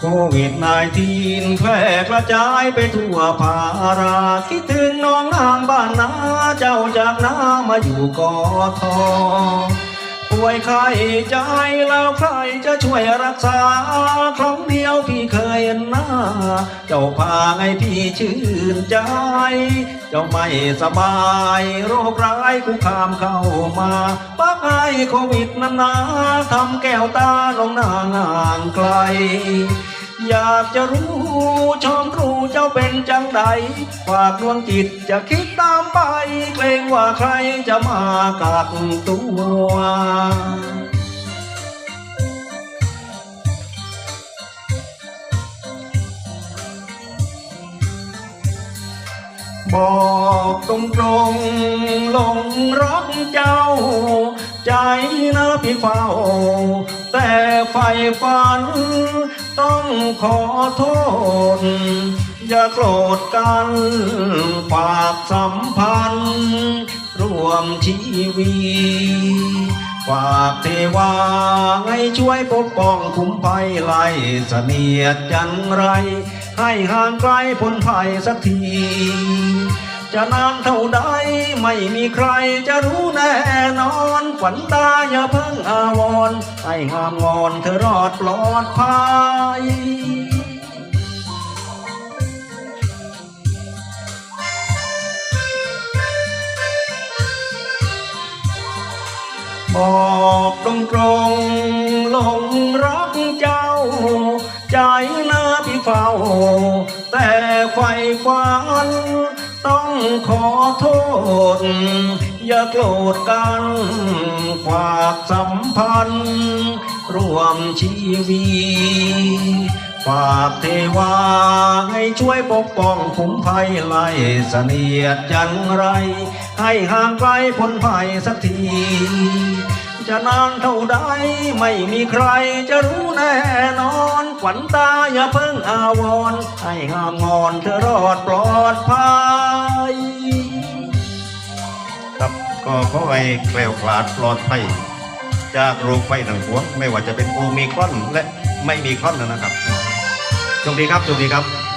โควิด19แพร่กระจายไปทั่วภารา คิดถึงน้องนางบ้านนาเจ้าจากนามาอยู่กอทอป่วยไข้ใจแล้วใครจะช่วยรักษา ครั้งเดียวพี่เคยเห็นหน้า เจ้าพาให้พี่ชื่นใจ เจ้าไม่สบาย โรคร้ายคุกคามเข้ามาปักให้โควิดนั้นนาทำแก้วตาน้องนางห่างไกล อยากจะรู้ชอมรู้เจ้าเป็นจังใดฝากดวงจิตจะคิดตามไป เกรงว่าใครจะมากักตัวบอกตรงตรงๆหลงรักเจ้า ใจนะพี่เฝ้า แต่ไฟฝัน ต้องขอโทษ อย่าโกรธกันฝากสัมพันธ์ ร่วมชีวีฝากเทวาให้ช่วยปกป้องคุ้มภัยไล่เสนียดจันไร ให้ห่างไกลพ้นภัยสักที จะนานเท่าใดไม่มีใครจะรู้แน่นอนฝันตาอย่าเพิ่งอาวรให้งามงอนเธอรอดปลอดภัยบอกตรงตรงหลงรักเจ้า ใจนาพี่เฝ้า แต่ไฟฝันต้อง ขอโทษ อย่าโกรธกันฝากสัมพันธ์ ร่วมชีวีฝากเทวาให้ช่วยปกป้องคุ้มภัยไล่เสนียดจันไร ให้ห่างไกลพ้นภัยสักที จะนานเท่าใดไม่มีใครจะรู้แน่นอนขวัญตาอย่าเพิ่งอาวร ให้งามงอนเธอรอดปลอดภัย ก็ขอให้แคล้วคลาดปลอดภัยจากโรคไฟทั้งปวงไม่ว่าจะเป็นโอมิครอนและไม่มีครอนนะครับโชคดีครับโชคดีครับ